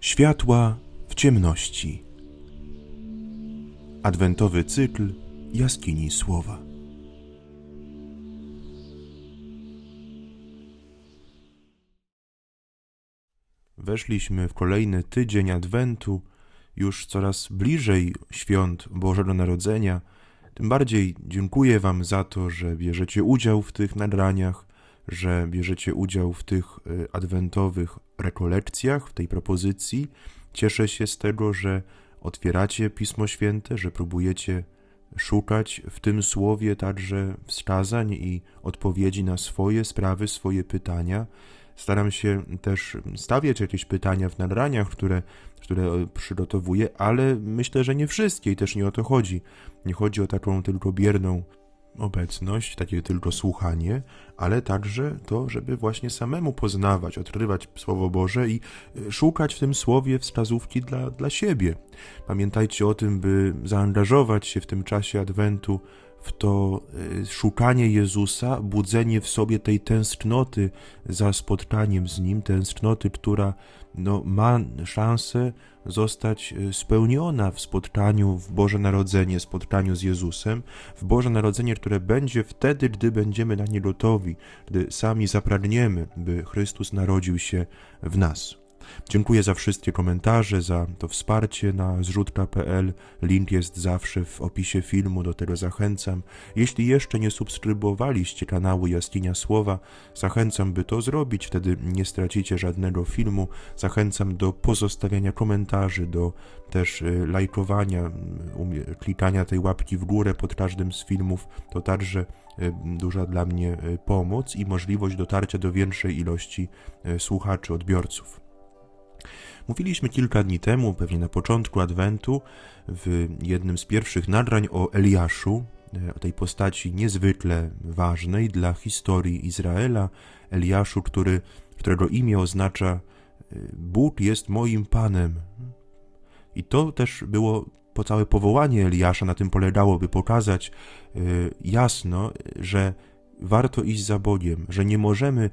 Światła w ciemności. Adwentowy cykl Jaskini Słowa. Weszliśmy w kolejny tydzień Adwentu, już coraz bliżej świąt Bożego Narodzenia. Tym bardziej dziękuję Wam za to, że bierzecie udział w tych nagraniach, że bierzecie udział w tych y, adwentowych rekolekcjach, w tej propozycji. Cieszę się z tego, że otwieracie Pismo Święte, że próbujecie szukać w tym słowie także wskazań i odpowiedzi na swoje sprawy, swoje pytania. Staram się też stawiać jakieś pytania w nagraniach, które, które przygotowuję, ale myślę, że nie wszystkie i też nie o to chodzi. Nie chodzi o taką tylko bierną obecność, takie tylko słuchanie, ale także to, żeby właśnie samemu poznawać, odkrywać Słowo Boże i y, szukać w tym słowie wskazówki dla, dla siebie. Pamiętajcie o tym, by zaangażować się w tym czasie Adwentu w to y, szukanie Jezusa, budzenie w sobie tej tęsknoty za spotkaniem z Nim, tęsknoty, która no, ma szansę zostać y, spełniona w spotkaniu w Boże Narodzenie, spotkaniu z Jezusem, w Boże Narodzenie, które będzie wtedy, gdy będziemy na nie gotowi, gdy sami zapragniemy, by Chrystus narodził się w nas. Dziękuję za wszystkie komentarze, za to wsparcie na zrzutka.pl. Link jest zawsze w opisie filmu, do tego zachęcam. Jeśli jeszcze nie subskrybowaliście kanału Jaskinia Słowa, zachęcam, by to zrobić, wtedy nie stracicie żadnego filmu. Zachęcam do pozostawiania komentarzy, do też y, lajkowania, klikania tej łapki w górę pod każdym z filmów. To także y, duża dla mnie y, pomoc i możliwość dotarcia do większej ilości słuchaczy, odbiorców. Mówiliśmy kilka dni temu, pewnie na początku Adwentu, w jednym z pierwszych nadrań o Eliaszu, e, o tej postaci niezwykle ważnej dla historii Izraela, Eliaszu, który, którego imię oznacza e, Bóg jest moim Panem. I to też było po całe powołanie Eliasza, na tym polegało, by pokazać e, jasno, że warto iść za Bogiem, że nie możemy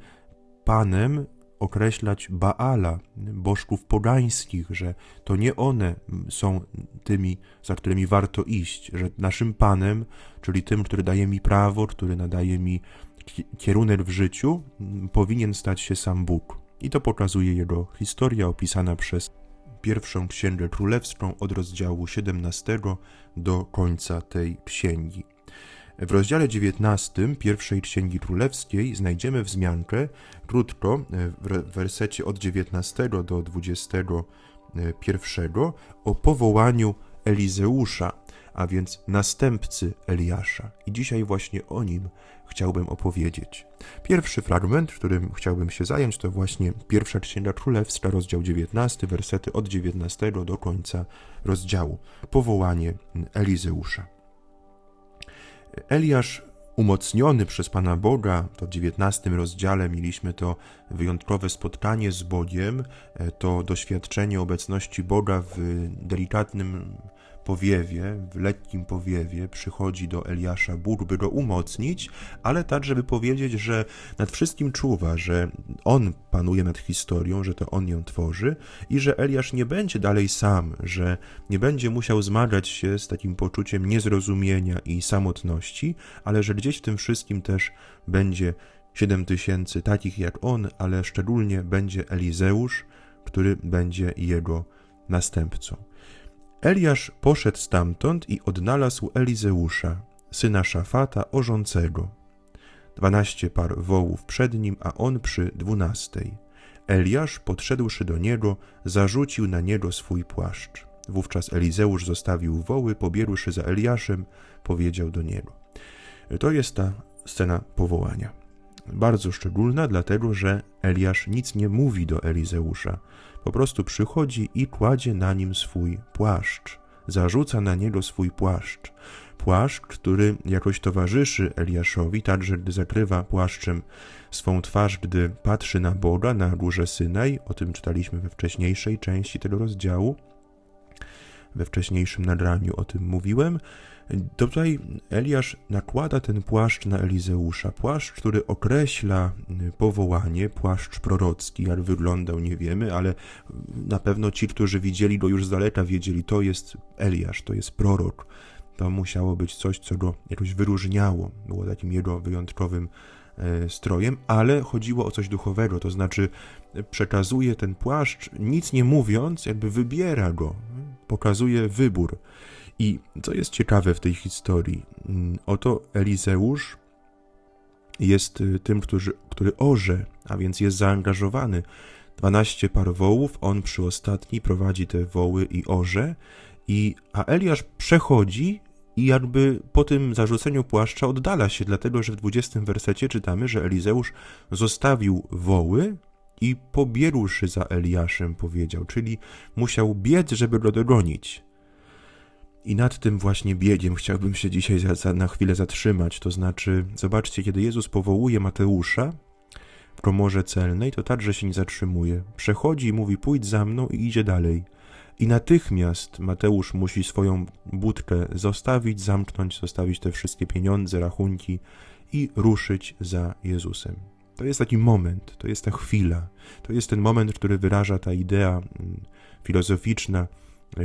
Panem określać Baala, bożków pogańskich, że to nie one są tymi, za którymi warto iść, że naszym Panem, czyli tym, który daje mi prawo, który nadaje mi ki- kierunek w życiu, powinien stać się sam Bóg. I to pokazuje jego historia opisana przez pierwszą księgę królewską od rozdziału 17 do końca tej księgi. W rozdziale 19 pierwszej Księgi Królewskiej znajdziemy wzmiankę, krótko, w wersecie od 19 do 21, o powołaniu Elizeusza, a więc następcy Eliasza. I dzisiaj właśnie o nim chciałbym opowiedzieć. Pierwszy fragment, którym chciałbym się zająć, to właśnie pierwsza Księga Królewska, rozdział 19, wersety od 19 do końca rozdziału. Powołanie Elizeusza. Eliasz, umocniony przez Pana Boga, to w XIX rozdziale mieliśmy to wyjątkowe spotkanie z Bogiem, e, to doświadczenie obecności Boga w delikatnym powiewie, w lekkim powiewie przychodzi do Eliasza Bóg, by go umocnić, ale także by powiedzieć, że nad wszystkim czuwa, że On panuje nad historią, że to On ją tworzy i że Eliasz nie będzie dalej sam, że nie będzie musiał zmagać się z takim poczuciem niezrozumienia i samotności, ale że gdzieś w tym wszystkim też będzie siedem tysięcy takich jak on, ale szczególnie będzie Elizeusz, który będzie jego następcą. Eliasz poszedł stamtąd i odnalazł Elizeusza, syna Szafata, orzącego. Dwanaście par wołów przed nim, a on przy dwunastej. Eliasz, podszedłszy do niego, zarzucił na niego swój płaszcz. Wówczas Elizeusz zostawił woły, pobierłszy za Eliaszem, powiedział do niego. To jest ta scena powołania. Bardzo szczególna, dlatego że Eliasz nic nie mówi do Elizeusza. Po prostu przychodzi i kładzie na nim swój płaszcz. Zarzuca na niego swój płaszcz. Płaszcz, który jakoś towarzyszy Eliaszowi, także gdy zakrywa płaszczem swą twarz, gdy patrzy na Boga na górze Synaj. O tym czytaliśmy we wcześniejszej części tego rozdziału. We wcześniejszym nagraniu o tym mówiłem. Tutaj Eliasz nakłada ten płaszcz na Elizeusza. Płaszcz, który określa y, powołanie, płaszcz prorocki. Jak wyglądał, nie wiemy, ale na pewno ci, którzy widzieli go już z daleka, wiedzieli, to jest Eliasz, to jest prorok. To musiało być coś, co go jakoś wyróżniało. Było takim jego wyjątkowym e, strojem, ale chodziło o coś duchowego, to znaczy e, przekazuje ten płaszcz, nic nie mówiąc, jakby wybiera go, pokazuje wybór. I co jest ciekawe w tej historii, mm, oto Elizeusz jest y, tym, który, który orze, a więc jest zaangażowany. 12 par wołów, on przy ostatniej prowadzi te woły i orze, i, a Eliasz przechodzi i jakby po tym zarzuceniu płaszcza oddala się, dlatego że w 20 wersecie czytamy, że Elizeusz zostawił woły i pobierłszy za Eliaszem powiedział, czyli musiał biec, żeby go dogonić. I nad tym właśnie biegiem chciałbym się dzisiaj za, za, na chwilę zatrzymać. To znaczy, zobaczcie, kiedy Jezus powołuje Mateusza w komorze celnej, to także się nie zatrzymuje. Przechodzi i mówi: Pójdź za mną i idzie dalej. I natychmiast Mateusz musi swoją budkę zostawić, zamknąć, zostawić te wszystkie pieniądze, rachunki i ruszyć za Jezusem. To jest taki moment, to jest ta chwila, to jest ten moment, który wyraża ta idea mm, filozoficzna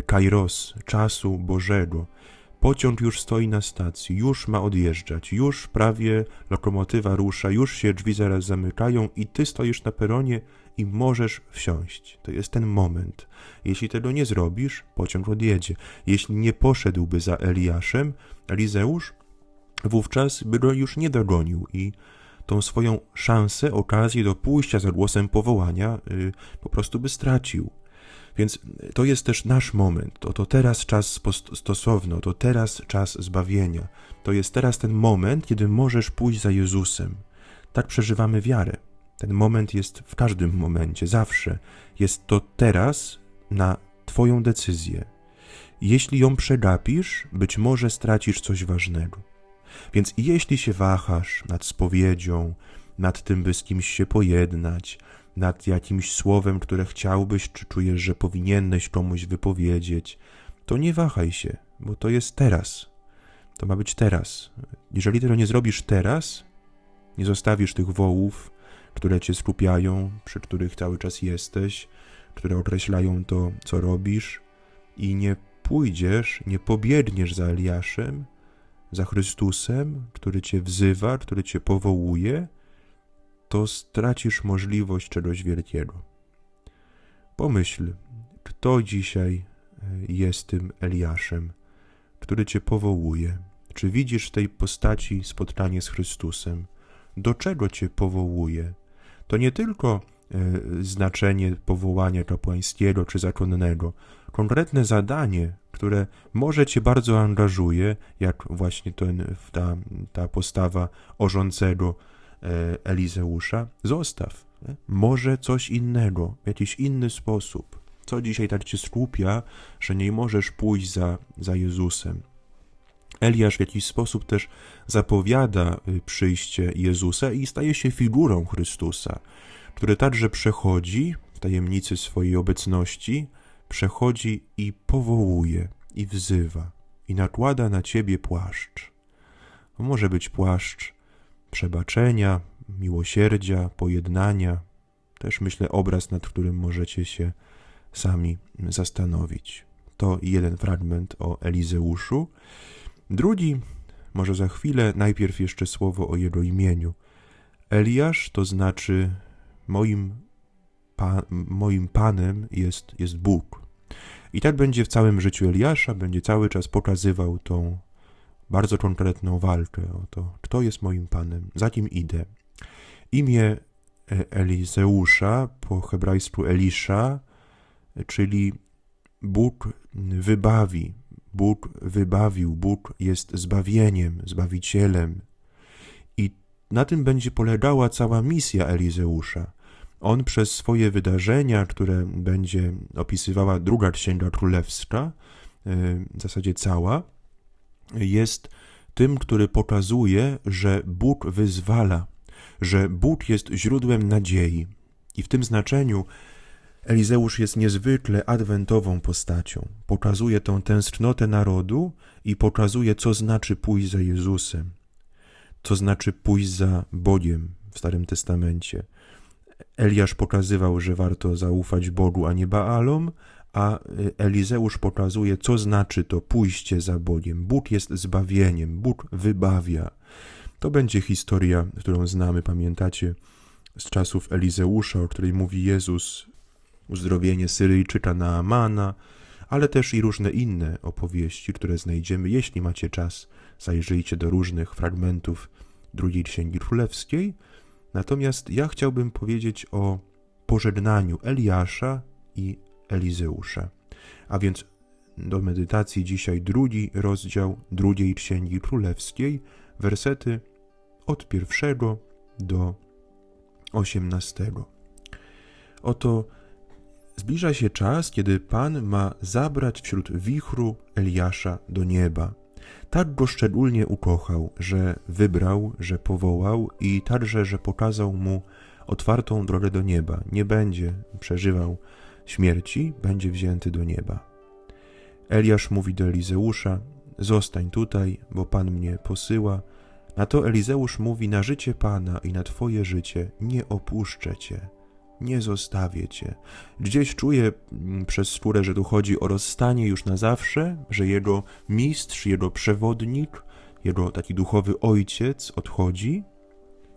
kairos, czasu Bożego. Pociąg już stoi na stacji, już ma odjeżdżać, już prawie lokomotywa rusza, już się drzwi zaraz zamykają i ty stoisz na peronie i możesz wsiąść. To jest ten moment. Jeśli tego nie zrobisz, pociąg odjedzie. Jeśli nie poszedłby za Eliaszem, Elizeusz, wówczas by go już nie dogonił i tą swoją szansę, okazję do pójścia za głosem powołania y, po prostu by stracił. Więc to jest też nasz moment. To, to teraz czas stosowny, to teraz czas zbawienia. To jest teraz ten moment, kiedy możesz pójść za Jezusem. Tak przeżywamy wiarę. Ten moment jest w każdym momencie, zawsze. Jest to teraz na Twoją decyzję. Jeśli ją przegapisz, być może stracisz coś ważnego. Więc jeśli się wahasz nad spowiedzią, nad tym, by z kimś się pojednać, nad jakimś słowem, które chciałbyś, czy czujesz, że powinieneś komuś wypowiedzieć, to nie wahaj się, bo to jest teraz. To ma być teraz. Jeżeli tego nie zrobisz teraz, nie zostawisz tych wołów, które cię skupiają, przy których cały czas jesteś, które określają to, co robisz, i nie pójdziesz, nie pobiegniesz za Eliaszem, za Chrystusem, który cię wzywa, który cię powołuje, to stracisz możliwość czegoś wielkiego. Pomyśl, kto dzisiaj e, jest tym Eliaszem, który cię powołuje. Czy widzisz w tej postaci spotkanie z Chrystusem? Do czego cię powołuje? To nie tylko e, znaczenie powołania kapłańskiego czy zakonnego, konkretne zadanie, które może cię bardzo angażuje, jak właśnie ten, ta, ta postawa orzącego, Elizeusza, zostaw. Może coś innego, jakiś inny sposób. Co dzisiaj tak cię skupia, że nie możesz pójść za, za Jezusem? Eliasz w jakiś sposób też zapowiada y, przyjście Jezusa i staje się figurą Chrystusa, który także przechodzi w tajemnicy swojej obecności, przechodzi i powołuje, i wzywa, i nakłada na ciebie płaszcz. Może być płaszcz przebaczenia, miłosierdzia, pojednania. Też myślę obraz, nad którym możecie się sami zastanowić. To jeden fragment o Elizeuszu. Drugi, może za chwilę, najpierw jeszcze słowo o jego imieniu. Eliasz to znaczy moim, pa, moim Panem jest, jest Bóg. I tak będzie w całym życiu Eliasza, będzie cały czas pokazywał tą bardzo konkretną walkę o to, kto jest moim Panem, za kim idę. Imię e, Elizeusza, po hebrajsku Elisza, czyli Bóg wybawi, Bóg wybawił, Bóg jest zbawieniem, zbawicielem. I na tym będzie polegała cała misja Elizeusza. On przez swoje wydarzenia, które będzie opisywała druga księga królewska, e, w zasadzie cała, jest tym, który pokazuje, że Bóg wyzwala, że Bóg jest źródłem nadziei. I w tym znaczeniu Elizeusz jest niezwykle adwentową postacią. Pokazuje tą tęsknotę narodu i pokazuje, co znaczy pójść za Jezusem, co znaczy pójść za Bogiem w Starym Testamencie. Eliasz pokazywał, że warto zaufać Bogu, a nie Baalom, a y, Elizeusz pokazuje, co znaczy to pójście za Bogiem. Bóg jest zbawieniem, Bóg wybawia. To będzie historia, którą znamy, pamiętacie, z czasów Elizeusza, o której mówi Jezus, uzdrowienie Syryjczyka Naamana, ale też i różne inne opowieści, które znajdziemy. Jeśli macie czas, zajrzyjcie do różnych fragmentów drugiej Księgi Królewskiej. Natomiast ja chciałbym powiedzieć o pożegnaniu Eliasza i Elizeusza. A więc do medytacji dzisiaj drugi rozdział drugiej Księgi Królewskiej, wersety od pierwszego do osiemnastego. Oto zbliża się czas, kiedy Pan ma zabrać wśród wichru Eliasza do nieba. Tak go szczególnie ukochał, że wybrał, że powołał i także, że pokazał mu otwartą drogę do nieba. Nie będzie przeżywał śmierci, będzie wzięty do nieba. Eliasz mówi do Elizeusza: Zostań tutaj, bo Pan mnie posyła. Na to Elizeusz mówi: Na życie Pana i na Twoje życie nie opuszczę Cię, nie zostawię Cię. Gdzieś czuję mm, przez skórę, że tu chodzi o rozstanie już na zawsze, że jego mistrz, jego przewodnik, jego taki duchowy ojciec odchodzi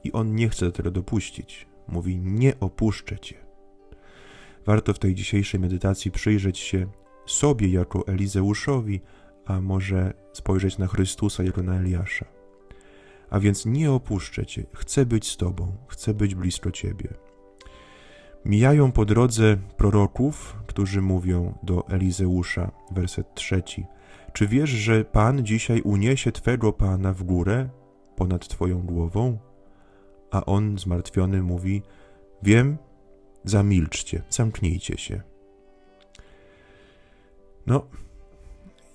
i on nie chce do tego dopuścić. Mówi: Nie opuszczę Cię. Warto w tej dzisiejszej medytacji przyjrzeć się sobie jako Elizeuszowi, a może spojrzeć na Chrystusa jako na Eliasza. A więc nie opuszczę Cię, chcę być z Tobą, chcę być blisko Ciebie. Mijają po drodze proroków, którzy mówią do Elizeusza, werset trzeci. Czy wiesz, że Pan dzisiaj uniesie Twego Pana w górę ponad Twoją głową? A on zmartwiony mówi: Wiem, zamilczcie, zamknijcie się. No,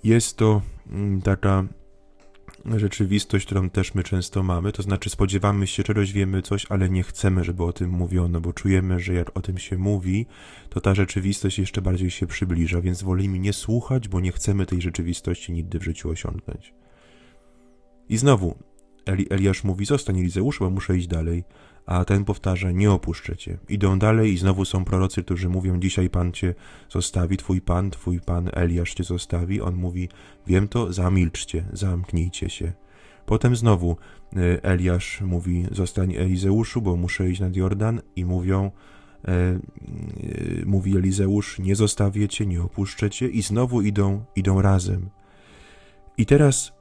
jest to mm, taka rzeczywistość, którą też my często mamy, to znaczy spodziewamy się czegoś, wiemy coś, ale nie chcemy, żeby o tym mówiono, bo czujemy, że jak o tym się mówi, to ta rzeczywistość jeszcze bardziej się przybliża, więc wolimy nie słuchać, bo nie chcemy tej rzeczywistości nigdy w życiu osiągnąć. I znowu, Eli, Eliasz mówi, zostań Elizeusz, bo muszę iść dalej, a ten powtarza, nie opuszczę cię. Idą dalej i znowu są prorocy, którzy mówią, dzisiaj Pan cię zostawi, twój Pan, twój Pan Eliasz cię zostawi. On mówi, wiem to, zamilczcie, zamknijcie się. Potem znowu e, Eliasz mówi, zostań Elizeuszu, bo muszę iść nad Jordan i mówią, e, e, mówi Elizeusz, nie zostawię cię, nie opuszczę cię i znowu idą, idą razem. I teraz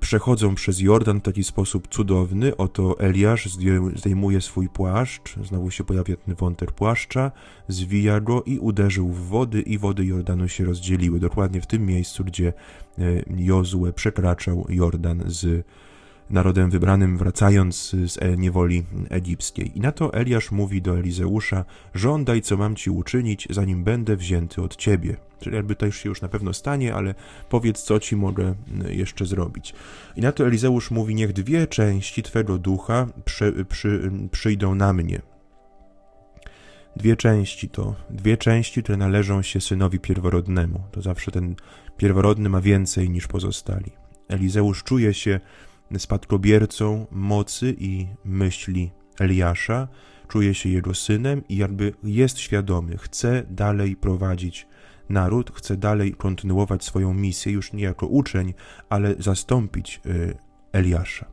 przechodzą przez Jordan w taki sposób cudowny. Oto Eliasz zdejmuje swój płaszcz, znowu się pojawia ten wątek płaszcza, zwija go i uderzył w wody i wody Jordanu się rozdzieliły. Dokładnie w tym miejscu, gdzie e, Jozue przekraczał Jordan z narodem wybranym, wracając z e, niewoli egipskiej. I na to Eliasz mówi do Elizeusza: Żądaj, co mam ci uczynić, zanim będę wzięty od ciebie. Czyli jakby to już się już na pewno stanie, ale powiedz, co ci mogę jeszcze zrobić. I na to Elizeusz mówi: Niech dwie części twego ducha przy, przy, przyjdą na mnie. Dwie części to dwie części, które należą się synowi pierworodnemu. To zawsze ten pierworodny ma więcej niż pozostali. Elizeusz czuje się spadkobiercą mocy i myśli Eliasza, czuje się jego synem i jakby jest świadomy, chce dalej prowadzić naród, chce dalej kontynuować swoją misję, już nie jako uczeń, ale zastąpić y, Eliasza.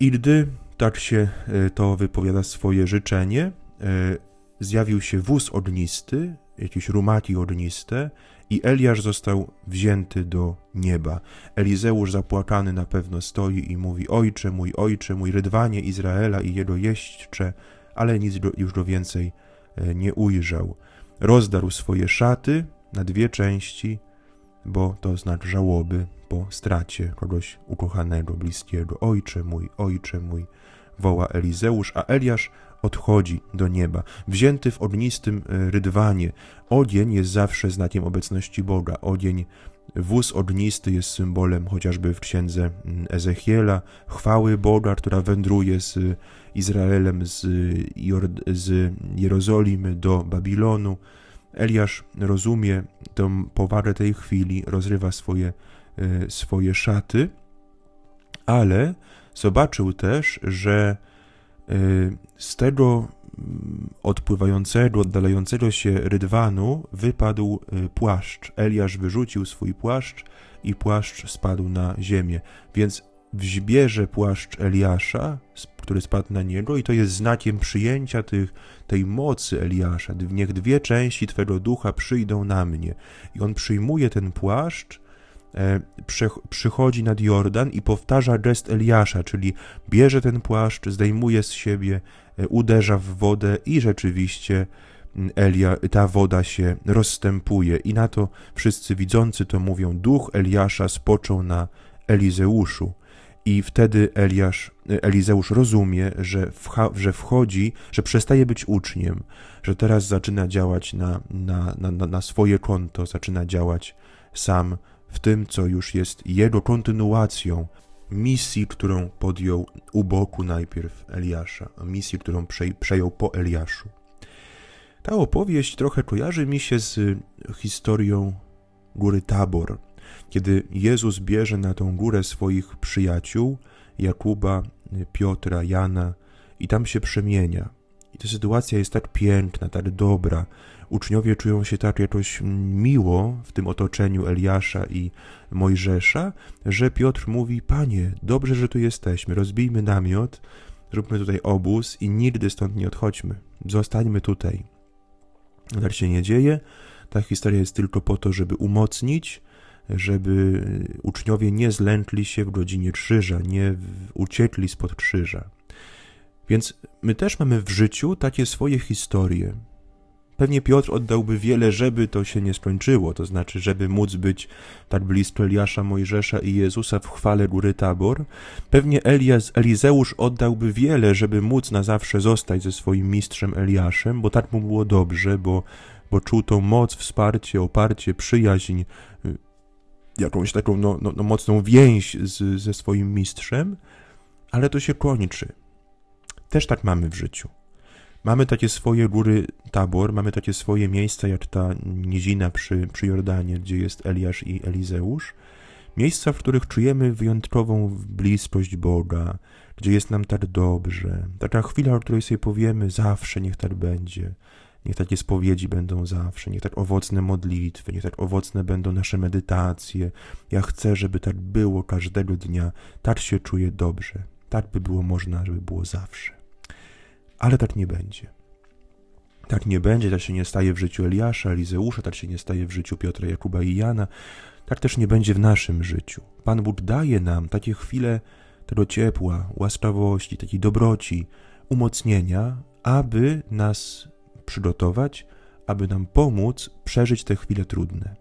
I gdy tak się y, to wypowiada swoje życzenie, y, zjawił się wóz ognisty, jakieś rumaki ogniste, i Eliasz został wzięty do nieba. Elizeusz zapłakany na pewno stoi i mówi: Ojcze mój, ojcze mój, rydwanie Izraela i jego jeźdźcze, ale nic już go więcej e, nie ujrzał. Rozdarł swoje szaty na dwie części, bo to znak żałoby po stracie kogoś ukochanego, bliskiego. Ojcze mój, ojcze mój, woła Elizeusz, a Eliasz odchodzi do nieba, wzięty w ognistym e, rydwanie. Ogień jest zawsze znakiem obecności Boga. Ogień Wóz ognisty jest symbolem chociażby w księdze mm, Ezechiela, chwały Boga, która wędruje z Izraelem z, Jord- z Jerozolimy do Babilonu. Eliasz rozumie tę powagę tej chwili, rozrywa swoje, e, swoje szaty, ale zobaczył też, że e, z tego mm, odpływającego, oddalającego się rydwanu wypadł e, płaszcz. Eliasz wyrzucił swój płaszcz i płaszcz spadł na ziemię. Więc wzbierze płaszcz Eliasza, który spadł na niego, i to jest znakiem przyjęcia tych, tej mocy Eliasza. Niech dwie części Twego ducha przyjdą na mnie. I on przyjmuje ten płaszcz, przychodzi nad Jordan i powtarza gest Eliasza, czyli bierze ten płaszcz, zdejmuje z siebie, e, uderza w wodę i rzeczywiście mm, Elia, ta woda się rozstępuje. I na to wszyscy widzący to mówią, duch Eliasza spoczął na Elizeuszu. I wtedy Eliasz, Elizeusz rozumie, że, wcha, że wchodzi, że przestaje być uczniem, że teraz zaczyna działać na, na, na- na swoje konto, zaczyna działać sam w tym, co już jest jego kontynuacją misji, którą podjął u boku najpierw Eliasza, misji, którą przej, przejął po Eliaszu. Ta opowieść trochę kojarzy mi się z historią góry Tabor, kiedy Jezus bierze na tą górę swoich przyjaciół, Jakuba, Piotra, Jana i tam się przemienia. I ta sytuacja jest tak piękna, tak dobra. Uczniowie czują się tak jakoś miło w tym otoczeniu Eliasza i Mojżesza, że Piotr mówi: Panie, dobrze, że tu jesteśmy, rozbijmy namiot, zróbmy tutaj obóz i nigdy stąd nie odchodźmy. Zostańmy tutaj. Tak się nie dzieje. Ta historia jest tylko po to, żeby umocnić, żeby uczniowie nie zlękli się w godzinie krzyża, nie uciekli spod krzyża. Więc my też mamy w życiu takie swoje historie. Pewnie Piotr oddałby wiele, żeby to się nie skończyło, to znaczy, żeby móc być tak blisko Eliasza, Mojżesza i Jezusa w chwale góry Tabor. Pewnie Elias, Elizeusz oddałby wiele, żeby móc na zawsze zostać ze swoim mistrzem Eliaszem, bo tak mu było dobrze, bo, bo czuł tą moc, wsparcie, oparcie, przyjaźń, y, jakąś taką no, no, no mocną więź z, ze swoim mistrzem, ale to się kończy. Też tak mamy w życiu. Mamy takie swoje góry tabor, mamy takie swoje miejsca, jak ta nizina przy, przy Jordanie, gdzie jest Eliasz i Elizeusz. Miejsca, w których czujemy wyjątkową bliskość Boga, gdzie jest nam tak dobrze. Taka chwila, o której sobie powiemy, zawsze niech tak będzie. Niech takie spowiedzi będą zawsze, niech tak owocne modlitwy, niech tak owocne będą nasze medytacje. Ja chcę, żeby tak było każdego dnia. Tak się czuję dobrze. Tak by było można, żeby było zawsze. Ale tak nie będzie. Tak nie będzie, tak się nie staje w życiu Eliasza, Elizeusza, tak się nie staje w życiu Piotra, Jakuba i Jana. Tak też nie będzie w naszym życiu. Pan Bóg daje nam takie chwile tego ciepła, łaskawości, takiej dobroci, umocnienia, aby nas przygotować, aby nam pomóc przeżyć te chwile trudne.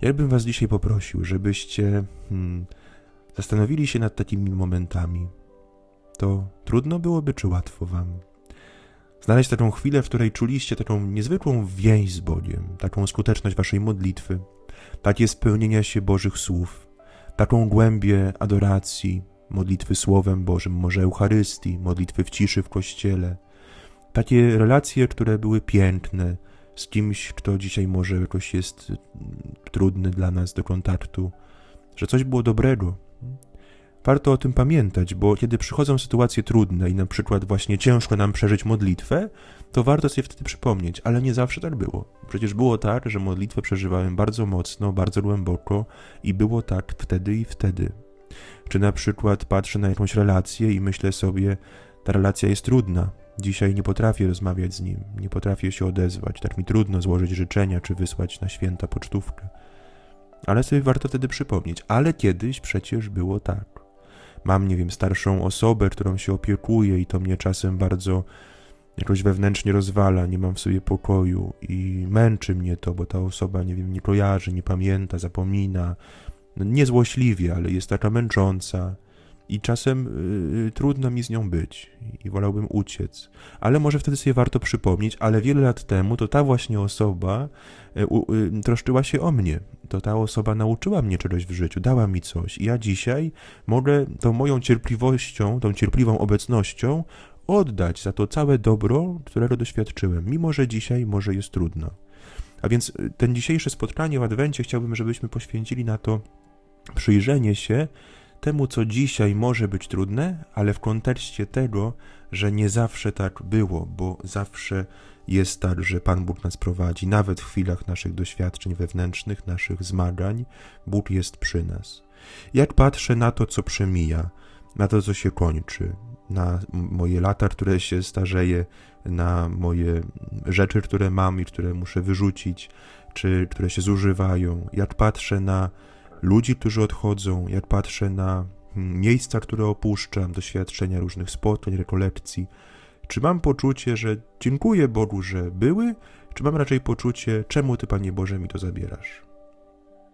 Ja bym Was dzisiaj poprosił, żebyście hmm, zastanowili się nad takimi momentami. To trudno byłoby, czy łatwo Wam? Znaleźć taką chwilę, w której czuliście taką niezwykłą więź z Bogiem, taką skuteczność Waszej modlitwy, takie spełnienia się Bożych słów, taką głębię adoracji, modlitwy Słowem Bożym, może Eucharystii, modlitwy w ciszy w kościele. Takie relacje, które były piękne, z kimś, kto dzisiaj może jakoś jest mm, trudny dla nas do kontaktu, że coś było dobrego. Warto o tym pamiętać, bo kiedy przychodzą sytuacje trudne i na przykład właśnie ciężko nam przeżyć modlitwę, to warto sobie wtedy przypomnieć, ale nie zawsze tak było. Przecież było tak, że modlitwę przeżywałem bardzo mocno, bardzo głęboko i było tak wtedy i wtedy. Czy na przykład patrzę na jakąś relację i myślę sobie, ta relacja jest trudna. Dzisiaj nie potrafię rozmawiać z nim, nie potrafię się odezwać, tak mi trudno złożyć życzenia czy wysłać na święta pocztówkę. Ale sobie warto wtedy przypomnieć, ale kiedyś przecież było tak. Mam, nie wiem, starszą osobę, którą się opiekuję i to mnie czasem bardzo jakoś wewnętrznie rozwala, nie mam w sobie pokoju i męczy mnie to, bo ta osoba, nie wiem, nie kojarzy, nie pamięta, zapomina. No, nie złośliwie, ale jest taka męcząca i czasem y, trudno mi z nią być i wolałbym uciec. Ale może wtedy sobie warto przypomnieć, ale wiele lat temu to ta właśnie osoba y, y, troszczyła się o mnie. To ta osoba nauczyła mnie czegoś w życiu, dała mi coś. I ja dzisiaj mogę tą moją cierpliwością, tą cierpliwą obecnością oddać za to całe dobro, którego doświadczyłem, mimo że dzisiaj może jest trudno. A więc y, ten dzisiejsze spotkanie w Adwencie chciałbym, żebyśmy poświęcili na to przyjrzenie się temu, co dzisiaj może być trudne, ale w kontekście tego, że nie zawsze tak było, bo zawsze jest tak, że Pan Bóg nas prowadzi, nawet w chwilach naszych doświadczeń wewnętrznych, naszych zmagań, Bóg jest przy nas. Jak patrzę na to, co przemija, na to, co się kończy, na moje lata, które się starzeje, na moje rzeczy, które mam i które muszę wyrzucić, czy które się zużywają, jak patrzę na ludzi, którzy odchodzą, jak patrzę na mm, miejsca, które opuszczam, doświadczenia różnych spotkań, rekolekcji, czy mam poczucie, że dziękuję Bogu, że były, czy mam raczej poczucie, czemu Ty, Panie Boże, mi to zabierasz?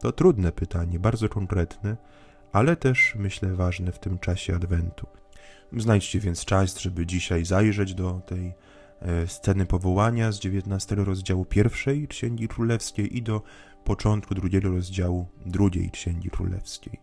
To trudne pytanie, bardzo konkretne, ale też myślę ważne w tym czasie Adwentu. Znajdźcie więc czas, żeby dzisiaj zajrzeć do tej e, sceny powołania z 19 rozdziału pierwszej Księgi Królewskiej i do początku drugiego rozdziału drugiej Księgi Królewskiej.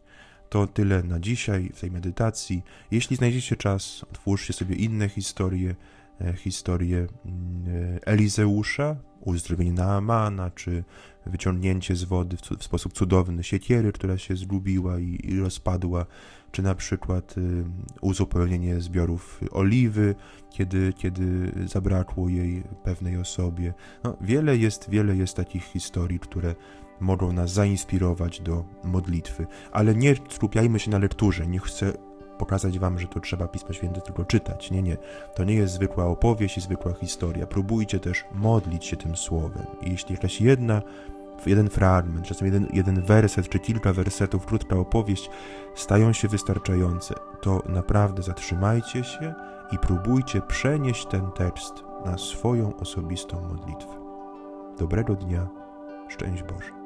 To tyle na dzisiaj w tej medytacji. Jeśli znajdziecie czas, otwórzcie sobie inne historie, e, historię mm, e, Elizeusza, uzdrowienie Naamana, czy wyciągnięcie z wody w, w sposób cudowny siekiery, która się zgubiła i, i rozpadła, czy na przykład y, uzupełnienie zbiorów oliwy, kiedy, kiedy zabrakło jej pewnej osobie. No, wiele jest, wiele jest takich historii, które mogą nas zainspirować do modlitwy, ale nie skupiajmy się na lekturze. Nie chcę pokazać wam, że to trzeba Pismo Święte tylko czytać. Nie, nie. To nie jest zwykła opowieść i zwykła historia. Próbujcie też modlić się tym słowem. I jeśli jakaś jedna, jeden fragment, czasem jeden, jeden werset czy kilka wersetów, krótka opowieść stają się wystarczające, to naprawdę zatrzymajcie się i próbujcie przenieść ten tekst na swoją osobistą modlitwę. Dobrego dnia, szczęść Boże.